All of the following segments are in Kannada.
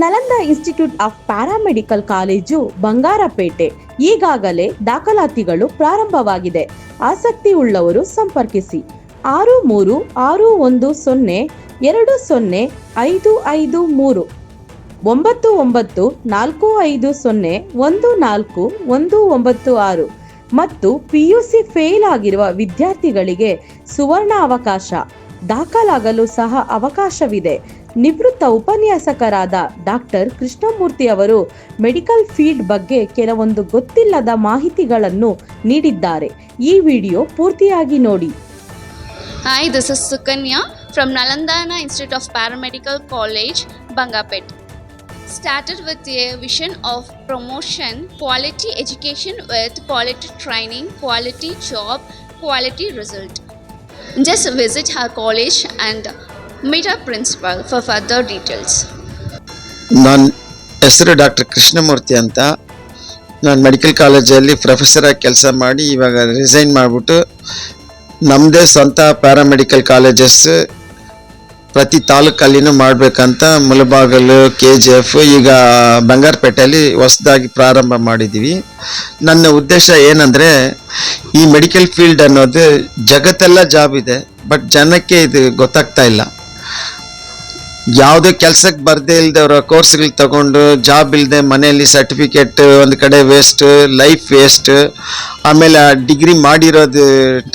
Nalanda institute of paramedical college Bangarapete. ಈಗಾಗಲೇ ದಾಖಲಾತಿಗಳು ಪ್ರಾರಂಭವಾಗಿದೆ. ಆಸಕ್ತಿ ಉಳ್ಳವರು ಸಂಪರ್ಕಿಸಿ. ಆರು ಮೂರು ಆರು ಒಂದು ಸೊನ್ನೆ ಎರಡು ಸೊನ್ನೆ ಐದು ಐದು ಮೂರು. ಒಂಬತ್ತು ಒಂಬತ್ತು ನಾಲ್ಕು ಐದು ಸೊನ್ನೆ ಒಂದು ನಾಲ್ಕು ಒಂದು ಒಂಬತ್ತು ಆರು. ಮತ್ತು ಪಿಯುಸಿ ಫೇಲ್ ಆಗಿರುವ ವಿದ್ಯಾರ್ಥಿಗಳಿಗೆ ಸುವರ್ಣ ಅವಕಾಶ ದಾಖಲಾಗಲು ಸಹ ಅವಕಾಶವಿದೆ. ನಿವೃತ್ತ ಉಪನ್ಯಾಸಕರಾದ ಡಾಕ್ಟರ್ ಕೃಷ್ಣಮೂರ್ತಿ ಅವರು ಮೆಡಿಕಲ್ ಫೀಲ್ಡ್ ಬಗ್ಗೆ ಕೆಲವೊಂದು ಗೊತ್ತಿಲ್ಲದ ಮಾಹಿತಿಗಳನ್ನು ನೀಡಿದ್ದಾರೆ. ಈ ವಿಡಿಯೋ ಪೂರ್ತಿಯಾಗಿ ನೋಡಿ. Hi this is Sukanya from ನಲಂದಾನ institute of paramedical college Bangarpet started with a vision of promotion quality education with quality training quality job quality result just visit her college and our principal for further details. ನನ್ನ ಹೆಸರು ಡಾಕ್ಟರ್ ಕೃಷ್ಣಮೂರ್ತಿ ಅಂತ. ನಾನು ಮೆಡಿಕಲ್ ಕಾಲೇಜಲ್ಲಿ ಪ್ರೊಫೆಸರಾಗಿ ಕೆಲಸ ಮಾಡಿ ಇವಾಗ ರಿಸೈನ್ ಮಾಡಿಬಿಟ್ಟು ನಮ್ಮದೇ ಸ್ವಂತ ಪ್ಯಾರಾಮೆಡಿಕಲ್ ಕಾಲೇಜಸ್ ಪ್ರತಿ ತಾಲೂಕಲ್ಲಿನೂ ಮಾಡಬೇಕಂತ ಮುಲಬಾಗಲು ಕೆ ಜಿ ಎಫ್ ಈಗ ಬಂಗಾರಪೇಟೆಯಲ್ಲಿ ಹೊಸದಾಗಿ ಪ್ರಾರಂಭ ಮಾಡಿದ್ದೀವಿ ನನ್ನ ಉದ್ದೇಶ ಏನಂದರೆ ಈ ಮೆಡಿಕಲ್ ಫೀಲ್ಡ್ ಅನ್ನೋದು ಜಗತ್ತೆಲ್ಲ ಜಾಬ್ ಇದೆ ಬಟ್ ಜನಕ್ಕೆ ಇದು ಗೊತ್ತಾಗ್ತಾ ಇಲ್ಲ. ಯಾವುದೇ ಕೆಲ್ಸಕ್ಕೆ ಇಲ್ಲದೆ ಅವರ ಕೋರ್ಸ್ಗಳು ತಗೊಂಡು ಜಾಬ್ ಇಲ್ಲದೆ ಮನೆಯಲ್ಲಿ ಸರ್ಟಿಫಿಕೇಟ್ ಒಂದು ಕಡೆ ವೇಸ್ಟ್ ಲೈಫ್ ವೇಸ್ಟ್ ಆಮೇಲೆ ಡಿಗ್ರಿ ಮಾಡಿರೋದು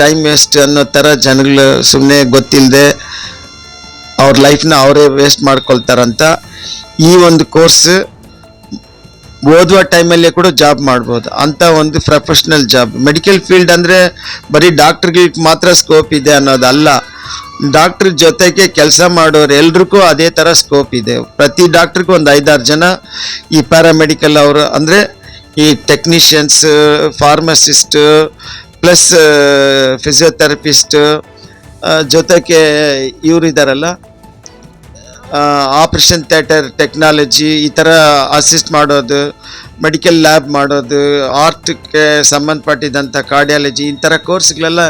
ಟೈಮ್ ವೇಸ್ಟ್ ಅನ್ನೋ ಥರ ಜನಗಳು ಸುಮ್ಮನೆ ಗೊತ್ತಿಲ್ಲದೆ ಅವ್ರ ಲೈಫ್ನ ಅವರೇ ವೇಸ್ಟ್ ಮಾಡ್ಕೊಳ್ತಾರಂತ. ಈ ಒಂದು ಕೋರ್ಸ್ ಓದುವ ಟೈಮಲ್ಲೇ ಕೂಡ ಜಾಬ್ ಮಾಡ್ಬೋದು. ಅಂತ ಒಂದು ಪ್ರೊಫೆಷ್ನಲ್ ಜಾಬ್ ಮೆಡಿಕಲ್ ಫೀಲ್ಡ್ ಅಂದರೆ ಬರೀ ಡಾಕ್ಟ್ರಿಗೆ ಮಾತ್ರ ಸ್ಕೋಪ್ ಇದೆ ಅನ್ನೋದಲ್ಲ. ಡಾಕ್ಟ್ರ್ ಜೊತೆಗೆ ಕೆಲಸ ಮಾಡೋರು ಎಲ್ರಿಗೂ ಅದೇ ಥರ ಸ್ಕೋಪ್ ಇದೆ. ಪ್ರತಿ ಡಾಕ್ಟ್ರಿಗೂ ಒಂದು ಐದಾರು ಜನ ಈ ಪ್ಯಾರಾಮೆಡಿಕಲ್ ಅವರು, ಅಂದರೆ ಈ ಟೆಕ್ನಿಷಿಯನ್ಸ್ ಫಾರ್ಮಸಿಸ್ಟ್ ಪ್ಲಸ್ ಫಿಸಿಯೋಥೆರಪಿಸ್ಟ್ ಜೊತೆಗೆ ಇವ್ರು ಇದ್ದಾರಲ್ಲ ಆಪ್ರೇಷನ್ ಥಿಯೇಟರ್ ಟೆಕ್ನಾಲಜಿ ಈ ಥರ ಅಸಿಸ್ಟ್ ಮಾಡೋದು ಮೆಡಿಕಲ್ ಲ್ಯಾಬ್ ಮಾಡೋದು ಆರ್ಟ್ಗೆ ಸಂಬಂಧಪಟ್ಟಿದ್ದಂಥ ಕಾರ್ಡಿಯಾಲಜಿ ಈ ಥರ ಕೋರ್ಸ್ಗಳೆಲ್ಲ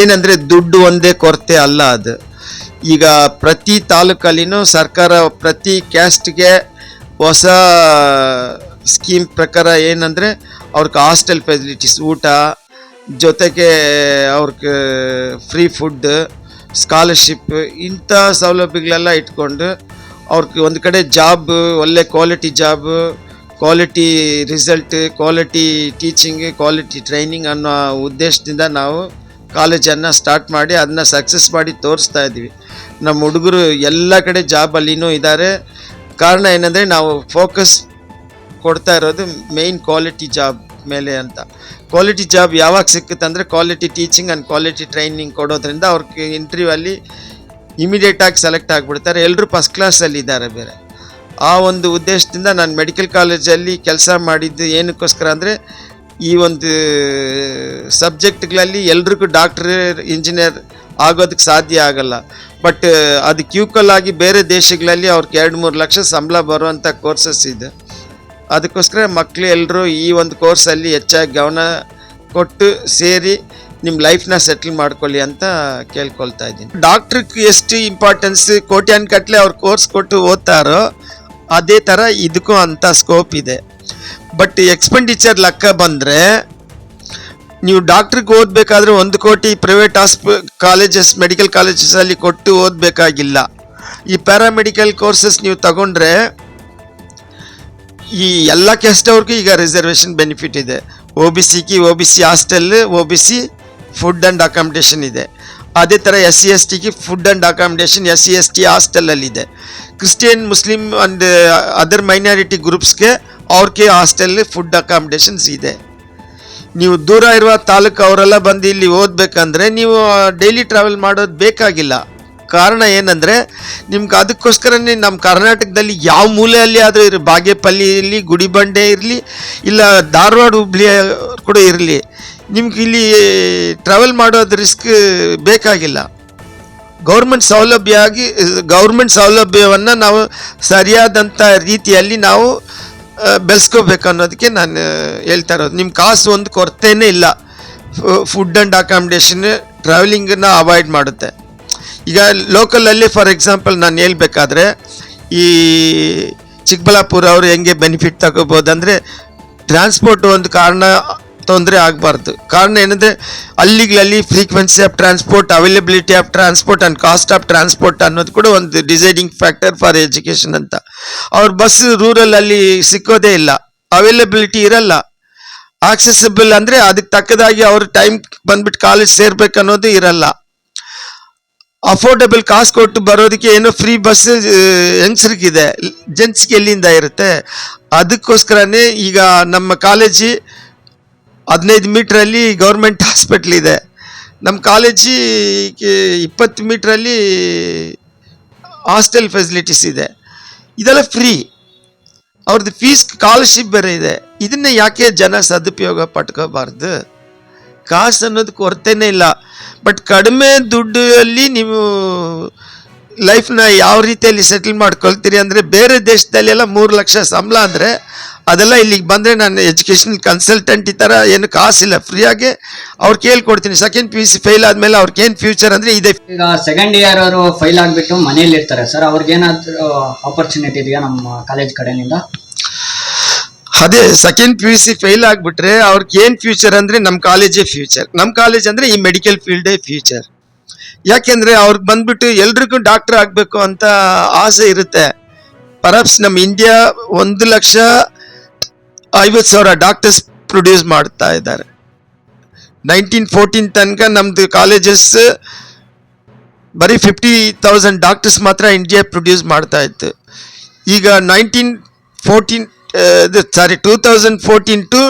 ಏನಂದರೆ ದುಡ್ಡು ಒಂದೇ ಕೊರತೆ ಅಲ್ಲ ಅದು. ಈಗ ಪ್ರತಿ ತಾಲೂಕಲ್ಲಿನೂ ಸರ್ಕಾರ ಪ್ರತಿ ಕ್ಯಾಸ್ಟ್ಗೆ ಹೊಸ ಸ್ಕೀಮ್ ಪ್ರಕಾರ ಏನಂದರೆ ಅವ್ರಿಗೆ ಹಾಸ್ಟೆಲ್ ಫೆಸಿಲಿಟೀಸ್, ಊಟ, ಜೊತೆಗೆ ಅವ್ರಿಗೆ ಫ್ರೀ ಫುಡ್, ಸ್ಕಾಲರ್ಶಿಪ್, ಇಂಥ ಸೌಲಭ್ಯಗಳೆಲ್ಲ ಇಟ್ಕೊಂಡು ಅವ್ರಿಗೆ ಒಂದು ಕಡೆ ಜಾಬ್, ಒಳ್ಳೆ quality job quality result quality teaching quality training ಅನ್ನೋ ಉದ್ದೇಶದಿಂದ ನಾವು ಕಾಲೇಜನ್ನು ಸ್ಟಾರ್ಟ್ ಮಾಡಿ ಅದನ್ನ ಸಕ್ಸಸ್ ಮಾಡಿ ತೋರಿಸ್ತಾ ಇದ್ದೀವಿ. ನಮ್ಮ ಹುಡುಗರು ಎಲ್ಲ ಕಡೆ ಜಾಬಲ್ಲಿನೂ ಇದ್ದಾರೆ ಕಾರಣ ಏನಂದರೆ ನಾವು ಫೋಕಸ್ ಕೊಡ್ತಾ ಇರೋದು ಮೇಯ್ನ್ ಕ್ವಾಲಿಟಿ ಜಾಬ್ ಮೇಲೆ ಅಂತ. ಕ್ವಾಲಿಟಿ ಜಾಬ್ ಯಾವಾಗ ಸಿಕ್ಕುತ್ತೆ ಅಂದರೆ quality teaching and quality training ಕೊಡೋದ್ರಿಂದ ಅವ್ರಿಗೆ ಇಂಟರ್ವ್ಯೂ ಅಲ್ಲಿ ಇಮಿಡಿಯೇಟಾಗಿ ಸೆಲೆಕ್ಟ್ ಆಗಿಬಿಡ್ತಾರೆ. ಎಲ್ಲರೂ ಫಸ್ಟ್ ಕ್ಲಾಸಲ್ಲಿ ಇದ್ದಾರೆ ಬೇರೆ. ಆ ಒಂದು ಉದ್ದೇಶದಿಂದ ನಾನು ಮೆಡಿಕಲ್ ಕಾಲೇಜಲ್ಲಿ ಕೆಲಸ ಮಾಡಿದ್ದು ಏನಕ್ಕೋಸ್ಕರ ಅಂದರೆ ಈ ಒಂದು ಸಬ್ಜೆಕ್ಟ್ಗಳಲ್ಲಿ ಎಲ್ರಿಗೂ ಡಾಕ್ಟರ್, ಇಂಜಿನಿಯರ್ ಆಗೋದಕ್ಕೆ ಸಾಧ್ಯ ಆಗಲ್ಲ. ಬಟ್ ಅದು ಕ್ಯೂಕಲ್ ಆಗಿ ಬೇರೆ ದೇಶಗಳಲ್ಲಿ ಅವ್ರಿಗೆ ಎರಡು ಮೂರು ಲಕ್ಷ ಸಂಬಳ ಬರುವಂಥ ಕೋರ್ಸಸ್ ಇದೆ. ಅದಕ್ಕೋಸ್ಕರ ಮಕ್ಕಳು ಎಲ್ಲರೂ ಈ ಒಂದು ಕೋರ್ಸಲ್ಲಿ ಹೆಚ್ಚಾಗಿ ಗಮನ ಕೊಟ್ಟು ಸೇರಿ ನಿಮ್ಮ ಲೈಫ್ನ ಸೆಟ್ಲ್ ಮಾಡ್ಕೊಳ್ಳಿ ಅಂತ ಕೇಳ್ಕೊಳ್ತಾ ಇದ್ದೀನಿ. ಡಾಕ್ಟ್ರಿಗೆ ಎಷ್ಟು ಇಂಪಾರ್ಟೆನ್ಸ್ ಕೋಟ್ಯಾನ್ ಕಟ್ಟಲೆ ಅವ್ರು ಕೋರ್ಸ್ ಕೊಟ್ಟು ಓದ್ತಾರೋ ಅದೇ ಥರ ಇದಕ್ಕೂ ಅಂಥ ಸ್ಕೋಪ್ ಇದೆ. ಬಟ್ ಎಕ್ಸ್ಪೆಂಡಿಚರ್ ಲೆಕ್ಕ ಬಂದರೆ, ನೀವು ಡಾಕ್ಟ್ರಿಗೆ ಓದಬೇಕಾದ್ರೆ ಒಂದು ಕೋಟಿ ಪ್ರೈವೇಟ್ ಆಸ್ಪ ಕಾಲೇಜಸ್ ಮೆಡಿಕಲ್ ಕಾಲೇಜಸಲ್ಲಿ ಕೊಟ್ಟು ಓದಬೇಕಾಗಿಲ್ಲ. ಈ ಪ್ಯಾರಾಮೆಡಿಕಲ್ ಕೋರ್ಸಸ್ ನೀವು ತಗೊಂಡ್ರೆ, ಈ ಎಲ್ಲ ಕೆಸ್ಟವ್ರಿಗೂ ಈಗ ರಿಸರ್ವೇಷನ್ ಬೆನಿಫಿಟ್ ಇದೆ. ಒ ಬಿ ಸಿಗೆ O B C hostel O B C food and accommodation ಇದೆ. ಅದೇ ಥರ ಎಸ್ ಸಿ ಎಸ್ ಟಿಗೆ food and accommodation S C S T ಹಾಸ್ಟೆಲಲ್ಲಿದೆ Christian Muslim and other minority ಗ್ರೂಪ್ಸ್ಗೆ ಅವ್ರಿಗೆ ಹಾಸ್ಟೆಲಲ್ಲಿ ಫುಡ್ ಅಕಾಮಿಡೇಷನ್ಸ್ ಇದೆ. ನೀವು ದೂರ ಇರುವ ತಾಲೂಕು ಅವರೆಲ್ಲ ಬಂದು ಇಲ್ಲಿ ಓದಬೇಕಂದ್ರೆ ನೀವು ಡೈಲಿ ಟ್ರಾವೆಲ್ ಮಾಡೋದು ಬೇಕಾಗಿಲ್ಲ. ಕಾರಣ ಏನಂದರೆ ನಿಮ್ಗೆ ಅದಕ್ಕೋಸ್ಕರನೇ ನಮ್ಮ ಕರ್ನಾಟಕದಲ್ಲಿ ಯಾವ ಮೂಲೆಯಲ್ಲಿ ಆದರೂ ಇರಲಿ, ಬಾಗೇಪಲ್ಲಿ ಇರಲಿ, ಗುಡಿಬಂಡೆ ಇರಲಿ, ಇಲ್ಲ ಧಾರವಾಡ, ಹುಬ್ಳಿ ಕೂಡ ಇರಲಿ. ನಿಮ್ಗೆ ಇಲ್ಲಿ ಟ್ರಾವೆಲ್ ಮಾಡೋದು ರಿಸ್ಕ್ ಬೇಕಾಗಿಲ್ಲ. ಗೌರ್ಮೆಂಟ್ ಸೌಲಭ್ಯ ಆಗಿ ಗೌರ್ಮೆಂಟ್ ಸೌಲಭ್ಯವನ್ನು ನಾವು ಸರಿಯಾದಂಥ ರೀತಿಯಲ್ಲಿ ನಾವು ಬೆಳೆಸ್ಕೋಬೇಕು ಅನ್ನೋದಕ್ಕೆ ನಾನು ಹೇಳ್ತಾ ಇರೋದು. ನಿಮ್ಮ ಕಾಸು ಒಂದು ಕೊರತೆಯೇ ಇಲ್ಲ. ಫುಡ್ ಆ್ಯಂಡ್ ಅಕಾಮಿಡೇಷನ್ ಟ್ರಾವೆಲಿಂಗನ್ನು ಅವಾಯ್ಡ್ ಮಾಡುತ್ತೆ. ಈಗ ಲೋಕಲಲ್ಲಿ ಫಾರ್ ಎಕ್ಸಾಂಪಲ್ ನಾನು ಹೇಳ್ಬೇಕಾದ್ರೆ, ಈ ಚಿಕ್ಕಬಳ್ಳಾಪುರ ಅವರು ಹೆಂಗೆ ಬೆನಿಫಿಟ್ ತಗೋಬೋದು ಅಂದರೆ ಟ್ರಾನ್ಸ್ಪೋರ್ಟ್ ಒಂದು ಕಾರಣ ತೊಂದರೆ ಆಗಬಾರ್ದು. ಕಾರಣ ಏನಂದರೆ ಅಲ್ಲಿಗಳಲ್ಲಿ frequency of transport availability of transport and cost of transport ಅನ್ನೋದು ಕೂಡ ಒಂದು ಡಿಸೈಡಿಂಗ್ ಫ್ಯಾಕ್ಟರ್ ಫಾರ್ ಎಜುಕೇಷನ್ ಅಂತ. ಅವ್ರ ಬಸ್ ರೂರಲಲ್ಲಿ ಸಿಕ್ಕೋದೇ ಇಲ್ಲ. ಅವೈಲಬಿಲಿಟಿ ಇರಲ್ಲ. ಆಕ್ಸೆಸಿಬಲ್ ಅಂದರೆ ಅದಕ್ಕೆ ತಕ್ಕದಾಗಿ ಅವರು ಟೈಮ್ ಬಂದ್ಬಿಟ್ಟು ಕಾಲೇಜ್ ಸೇರ್ಬೇಕು ಅನ್ನೋದು ಇರಲ್ಲ. ಅಫೋರ್ಡೆಬಲ್ ಕಾಸ್ಟ್ ಕೊಟ್ಟು ಬರೋದಕ್ಕೆ ಏನೋ ಫ್ರೀ ಬಸ್ ಹೆಂಗಸ್ರಿಗಿದೆ. ಜೆಂಟ್ಸ್ಗೆ ಎಲ್ಲಿಂದ ಇರುತ್ತೆ? ಅದಕ್ಕೋಸ್ಕರನೇ ಈಗ ನಮ್ಮ ಕಾಲೇಜಿ ಹದಿನೈದು ಮೀಟ್ರಲ್ಲಿ ಗೌರ್ಮೆಂಟ್ ಹಾಸ್ಪಿಟ್ಲ್ ಇದೆ. ನಮ್ಮ ಕಾಲೇಜಿಗೆ ಇಪ್ಪತ್ತು ಮೀಟ್ರಲ್ಲಿ ಹಾಸ್ಟೆಲ್ ಫೆಸಿಲಿಟೀಸ್ ಇದೆ. ಇದೆಲ್ಲ ಫ್ರೀ ಅವ್ರದ್ದು ಫೀಸ್ ಸ್ಕಾಲರ್ಶಿಪ್ ಬೇರೆ ಇದೆ. ಇದನ್ನ ಯಾಕೆ ಜನ ಸದುಪಯೋಗ ಪಟ್ಕೋಬಾರ್ದು? ಕಾಸು ಅನ್ನೋದು ಕೊರತೆನೇ ಇಲ್ಲ. ಬಟ್ ಕಡಿಮೆ ದುಡ್ಡಲ್ಲಿ ನೀವು ಲೈಫ್ನ ಯಾವ ರೀತಿಯಲ್ಲಿ ಸೆಟಲ್ ಮಾಡ್ಕೊಳ್ತೀರಿ ಅಂದರೆ ಬೇರೆ ದೇಶದಲ್ಲೆಲ್ಲ ಮೂರು ಲಕ್ಷ ಸಂಬಳ ಅಂದರೆ ಅದೆಲ್ಲ ಇಲ್ಲಿಗೆ ಬಂದರೆ ನಾನು ಎಜುಕೇಷನ್ ಕನ್ಸಲ್ಟೆಂಟ್ ಈ ಥರ ಏನು ಕಾಸಿಲ್ಲ. ಫ್ರೀಯಾಗಿ ಅವ್ರಿಗೆ ಕೇಳ್ಕೊಡ್ತೀನಿ. Second P U C fail ಆದಮೇಲೆ ಅವ್ರಿಗೆ ಏನು ಫ್ಯೂಚರ್ ಅಂದರೆ ಇದೆ. ಈಗ ಸೆಕೆಂಡ್ ಇಯರ್ ಅವರು ಫೈಲ್ ಆಗಿಬಿಟ್ಟು ಮನೇಲಿ ಇರ್ತಾರೆ. ಸರ್ ಅವ್ರಿಗೆ ಏನಾದ್ರು ಆಪರ್ಚುನಿಟಿ ಇದೆಯಾ ನಮ್ಮ ಕಾಲೇಜ್ ಕಡೆಯಿಂದ? ಅದೇ second P U C fail ಆಗಿಬಿಟ್ರೆ ಅವ್ರಿಗೆ ಏನು ಫ್ಯೂಚರ್ ಅಂದರೆ ನಮ್ಮ ಕಾಲೇಜೇ ಫ್ಯೂಚರ್ ನಮ್ಮ ಕಾಲೇಜ್ ಅಂದರೆ ಈ ಮೆಡಿಕಲ್ ಫೀಲ್ಡೇ ಫ್ಯೂಚರ್ ಯಾಕೆಂದರೆ ಅವ್ರಿಗೆ ಬಂದ್ಬಿಟ್ಟು ಎಲ್ರಿಗೂ ಡಾಕ್ಟರ್ ಆಗಬೇಕು ಅಂತ ಆಸೆ ಇರುತ್ತೆ. ಪರಪ್ಸ್ ನಮ್ಮ ಇಂಡಿಯಾ ಒಂದು ಲಕ್ಷ ಐವತ್ತು ಸಾವಿರ ಡಾಕ್ಟರ್ಸ್ ಪ್ರೊಡ್ಯೂಸ್ ಮಾಡ್ತಾ ಇದ್ದಾರೆ. ನೈನ್ಟೀನ್ ಫೋರ್ಟೀನ್ ತನಕ ನಮ್ದು ಕಾಲೇಜಸ್ ಬರೀ ಫಿಫ್ಟಿ ತೌಸಂಡ್ ಡಾಕ್ಟರ್ಸ್ ಮಾತ್ರ ಇಂಡಿಯಾ ಪ್ರೊಡ್ಯೂಸ್ ಮಾಡ್ತಾ ಇತ್ತು. ಈಗ nineteen fourteen sorry two thousand fourteen to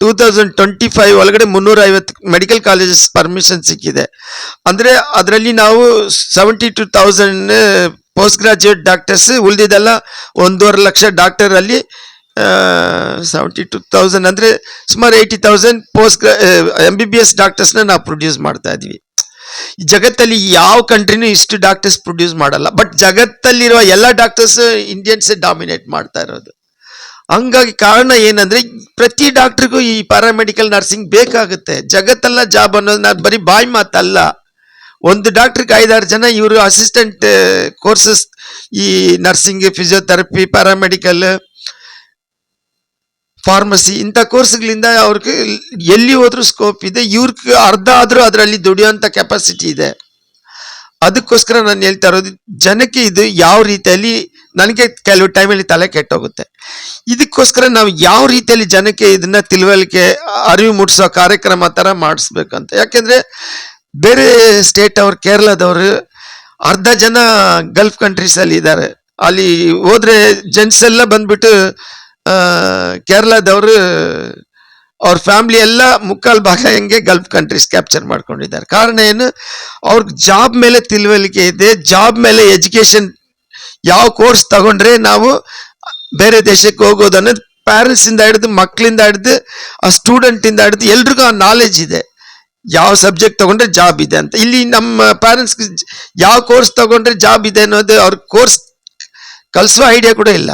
two thousand twenty five ಒಳಗಡೆ ಮುನ್ನೂರ ಐವತ್ತು ಮೆಡಿಕಲ್ ಕಾಲೇಜಸ್ ಪರ್ಮಿಷನ್ ಸಿಕ್ಕಿದೆ. ಅಂದರೆ ಅದರಲ್ಲಿ ನಾವು seventy two thousand post graduate doctors ಉಳಿದಿದ್ದೆಲ್ಲ ಒಂದೂವರೆ ಲಕ್ಷ ಡಾಕ್ಟರಲ್ಲಿ ಸೆವೆಂಟಿ ಟು ತೌಸಂಡ್ ಅಂದರೆ ಸುಮಾರು eighty thousand post M B B S ಡಾಕ್ಟರ್ಸ್ನ ನಾವು ಪ್ರೊಡ್ಯೂಸ್ ಮಾಡ್ತಾ ಇದ್ವಿ ಜಗತ್ತಲ್ಲಿ ಯಾವ ಕಂಟ್ರಿನೂ ಇಷ್ಟು ಡಾಕ್ಟರ್ಸ್ ಪ್ರೊಡ್ಯೂಸ್ ಮಾಡಲ್ಲ ಬಟ್ ಜಗತ್ತಲ್ಲಿರುವ ಎಲ್ಲ ಡಾಕ್ಟರ್ಸ್ ಇಂಡಿಯನ್ಸೇ ಡಾಮಿನೇಟ್ ಮಾಡ್ತಾ ಇರೋದು. ಹಂಗಾಗಿ ಕಾರಣ ಏನಂದರೆ ಪ್ರತಿ ಡಾಕ್ಟ್ರಿಗೂ ಈ ಪ್ಯಾರಾಮೆಡಿಕಲ್ ನರ್ಸಿಂಗ್ ಬೇಕಾಗುತ್ತೆ. ಜಗತ್ತಲ್ಲ ಜಾಬ್ ಅನ್ನೋದು ನಾನು ಬರೀ ಬಾಯಿ ಮಾತಲ್ಲ. ಒಂದು ಡಾಕ್ಟ್ರಿಗೆ ಐದಾರು ಜನ ಇವರು ಅಸಿಸ್ಟೆಂಟ್ ಕೋರ್ಸಸ್ ಈ ನರ್ಸಿಂಗ್ ಫಿಸಿಯೋಥೆರಪಿ ಪ್ಯಾರಾಮೆಡಿಕಲ್ ಫಾರ್ಮಸಿ ಇಂಥ ಕೋರ್ಸ್ಗಳಿಂದ ಅವ್ರಿಗೆ ಎಲ್ಲಿ ಹೋದ್ರೂ ಸ್ಕೋಪ್ ಇದೆ. ಇವ್ರಿಗೆ ಅರ್ಧ ಆದರೂ ಅದರಲ್ಲಿ ದುಡಿಯುವಂಥ ಕೆಪಾಸಿಟಿ ಇದೆ. ಅದಕ್ಕೋಸ್ಕರ ನಾನು ಹೇಳ್ತಾ ಇರೋದು, ಜನಕ್ಕೆ ಇದು ಯಾವ ರೀತಿಯಲ್ಲಿ ನನಗೆ ಕೆಲವು ಟೈಮಲ್ಲಿ ತಲೆ ಕೆಟ್ಟೋಗುತ್ತೆ. ಇದಕ್ಕೋಸ್ಕರ ನಾವು ಯಾವ ರೀತಿಯಲ್ಲಿ ಜನಕ್ಕೆ ಇದನ್ನ ತಿಳುವಳಿಕೆ, ಅರಿವು ಮೂಡಿಸೋ ಕಾರ್ಯಕ್ರಮ ಥರ ಮಾಡಿಸ್ಬೇಕಂತ. ಯಾಕೆಂದರೆ ಬೇರೆ ಸ್ಟೇಟ್ ಅವ್ರು, ಕೇರಳದವರು ಅರ್ಧ ಜನ ಗಲ್ಫ್ ಕಂಟ್ರೀಸಲ್ಲಿ ಇದ್ದಾರೆ. ಅಲ್ಲಿ ಹೋದರೆ ಜೆಂಟ್ಸ್ ಎಲ್ಲ ಬಂದ್ಬಿಟ್ಟು ಕೇರಳದವರು, ಅವ್ರ ಫ್ಯಾಮಿಲಿ ಎಲ್ಲ ಮುಕ್ಕಾಲು ಭಾಗ ಹೆಂಗೆ ಗಲ್ಫ್ ಕಂಟ್ರೀಸ್ ಕ್ಯಾಪ್ಚರ್ ಮಾಡ್ಕೊಂಡಿದ್ದಾರೆ. ಕಾರಣ ಏನು? ಅವ್ರಿಗೆ ಜಾಬ್ ಮೇಲೆ ತಿಳುವಳಿಕೆ ಇದೆ. ಜಾಬ್ ಮೇಲೆ ಎಜುಕೇಶನ್ ಯಾವ ಕೋರ್ಸ್ ತಗೊಂಡ್ರೆ ನಾವು ಬೇರೆ ದೇಶಕ್ಕೆ ಹೋಗೋದು ಅನ್ನೋದು ಪ್ಯಾರೆಂಟ್ಸಿಂದ ಹಿಡಿದು ಮಕ್ಕಳಿಂದ ಹಿಡಿದು, ಆ ಸ್ಟೂಡೆಂಟ್ ಇಂದ ಹಿಡಿದು ಎಲ್ರಿಗೂ ಆ ನಾಲೆಜ್ ಇದೆ. ಯಾವ ಸಬ್ಜೆಕ್ಟ್ ತಗೊಂಡ್ರೆ ಜಾಬ್ ಇದೆ ಅಂತ. ಇಲ್ಲಿ ನಮ್ಮ ಪ್ಯಾರೆಂಟ್ಸ್ ಯಾವ ಕೋರ್ಸ್ ತಗೊಂಡ್ರೆ ಜಾಬ್ ಇದೆ ಅನ್ನೋದು ಅವ್ರ ಕೋರ್ಸ್ ಕಲಿಸುವ ಐಡಿಯಾ ಕೂಡ ಇಲ್ಲ.